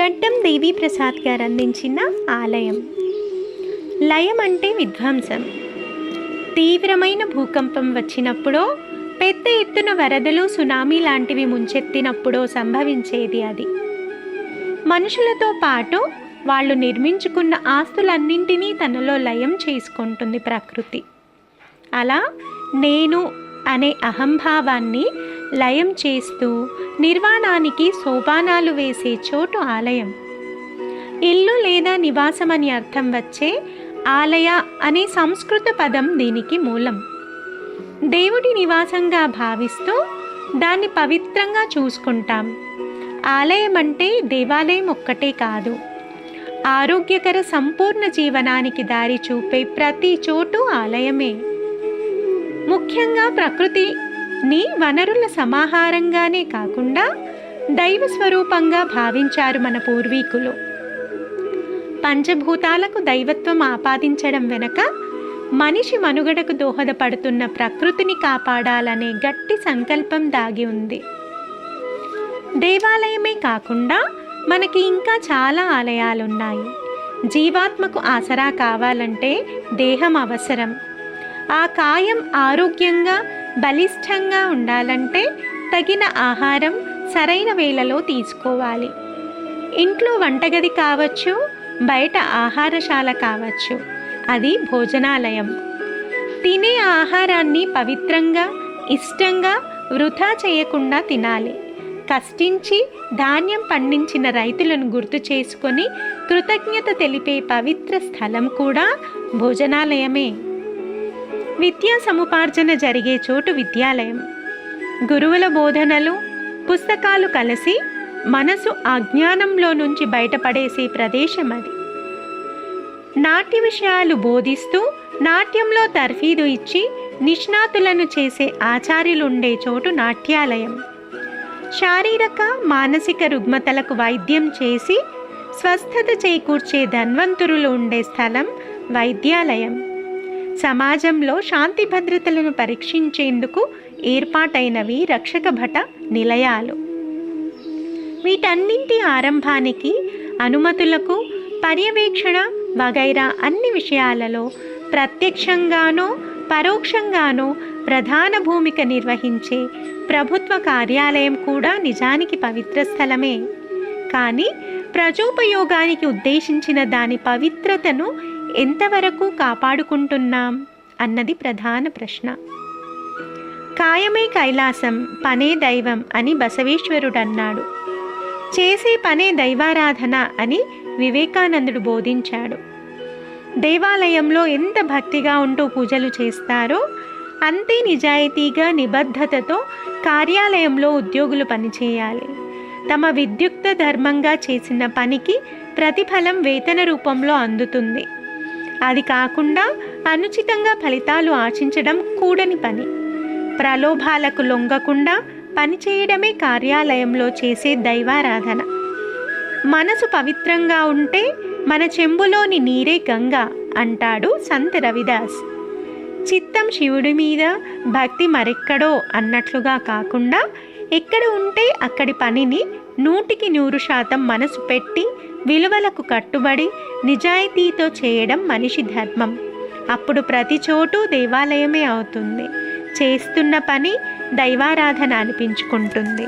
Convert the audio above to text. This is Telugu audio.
గడ్డం దేవి ప్రసాద్ గారు అందించిన ఆలయం. లయం అంటే విధ్వంసం. తీవ్రమైన భూకంపం వచ్చినప్పుడో పెద్ద ఎత్తున వరదలు సునామీ లాంటివి ముంచెత్తినప్పుడో సంభవించేది అది. మనుషులతో పాటు వాళ్ళు నిర్మించుకున్న ఆస్తులన్నింటినీ తనలో లయం చేసుకుంటుంది ప్రకృతి. అలా నేను అనే అహంభావాన్ని లయం చేస్తూ నిర్వాణానికి సోపానాలు వేసే చోటు ఆలయం. ఇల్లు లేదా నివాసం అని అర్థం వచ్చే ఆలయ అనే సంస్కృత పదం దీనికి మూలం. దేవుడి నివాసంగా భావిస్తూ దాన్ని పవిత్రంగా చూసుకుంటాం. ఆలయం అంటే దేవాలయం ఒక్కటే కాదు. ఆరోగ్యకర సంపూర్ణ జీవనానికి దారి చూపే ప్రతి చోటు ఆలయమే. ముఖ్యంగా ప్రకృతి నీ వనరుల సమాహారంగానే కాకుండా దైవ స్వరూపంగా భావించారు మన పూర్వీకులు. పంచభూతాలకు దైవత్వం ఆపాదించడం వెనక మనిషి మనుగడకు దోహదపడుతున్న ప్రకృతిని కాపాడాలనే గట్టి సంకల్పం దాగి ఉంది. దేవాలయమే కాకుండా మనకి ఇంకా చాలా ఆలయాలున్నాయి. జీవాత్మకు ఆసరా కావాలంటే దేహం అవసరం. ఆ కాయం ఆరోగ్యంగా బలిష్టంగా ఉండాలంటే తగిన ఆహారం సరైన వేళలో తీసుకోవాలి. ఇంట్లో వంటగది కావచ్చు బయట ఆహారశాల కావచ్చు అది భోజనాలయం. తినే ఆహారాన్ని పవిత్రంగా ఇష్టంగా వృధా చేయకుండా తినాలి. కష్టించి ధాన్యం పండించిన రైతులను గుర్తు చేసుకొని కృతజ్ఞత తెలిపే పవిత్ర స్థలం కూడా భోజనాలయమే. విద్యా సముపార్జన జరిగే చోటు విద్యాలయం. గురువుల బోధనలు పుస్తకాలు కలిసి మనసు అజ్ఞానంలో నుంచి బయటపడేసే ప్రదేశం అది. నాట్య విషయాలు బోధిస్తూ నాట్యంలో తర్ఫీదు ఇచ్చి నిష్ణాతులను చేసే ఆచార్యులుండే చోటు నాట్యాలయం. శారీరక మానసిక రుగ్మతలకు వైద్యం చేసి స్వస్థత చేకూర్చే ధన్వంతురులు ఉండే స్థలం వైద్యాలయం. సమాజంలో శాంతి భద్రతలను పరీక్షించేందుకు ఏర్పాటైనవి రక్షక భట నిలయాలు. వీటన్నింటి ఆరంభానికి అనుమతులకు పర్యవేక్షణ వగైరా అన్ని విషయాలలో ప్రత్యక్షంగానో పరోక్షంగానో ప్రధాన భూమిక నిర్వహించే ప్రభుత్వ కార్యాలయం కూడా నిజానికి పవిత్ర స్థలమే. కానీ ప్రజోపయోగానికి ఉద్దేశించిన దాని పవిత్రతను ఎంతవరకు కాపాడుకుంటున్నాం? అన్నది ప్రధాన ప్రశ్న. కాయమే కైలాసం పనే దైవం అని బసవేశ్వరుడు అన్నాడు చేసే పనే దైవారాధన అని వివేకానందుడు బోధించాడు. దేవాలయంలో ఎంత భక్తిగా ఉంటూ పూజలు చేస్తారో అంతే నిజాయితీగా నిబద్ధతతో కార్యాలయంలో ఉద్యోగులు పనిచేయాలి. తమ విద్యుక్త ధర్మంగా చేసిన పనికి ప్రతిఫలం వేతన రూపంలో అందుతుంది. అది కాకుండా అనుచితంగా ఫలితాలు ఆశించడం కూడని పని. ప్రలోభాలకు లొంగకుండా పనిచేయడమే కార్యాలయంలో చేసే దైవారాధన. మనసు పవిత్రంగా ఉంటే మన చెంబులోని నీరే గంగ అంటాడు సంత్ రవిదాస్. చిత్తం శివుడి మీద భక్తి మరెక్కడో అన్నట్లుగా కాకుండా ఎక్కడ ఉంటే అక్కడి పనిని నూటికి నూరు శాతం మనసు పెట్టి విలువలకు కట్టుబడి నిజాయితీతో చేయడం మనిషి ధర్మం. అప్పుడు ప్రతి చోటు దేవాలయమే అవుతుంది. చేస్తున్న పని దైవారాధన అనిపించుకుంటుంది.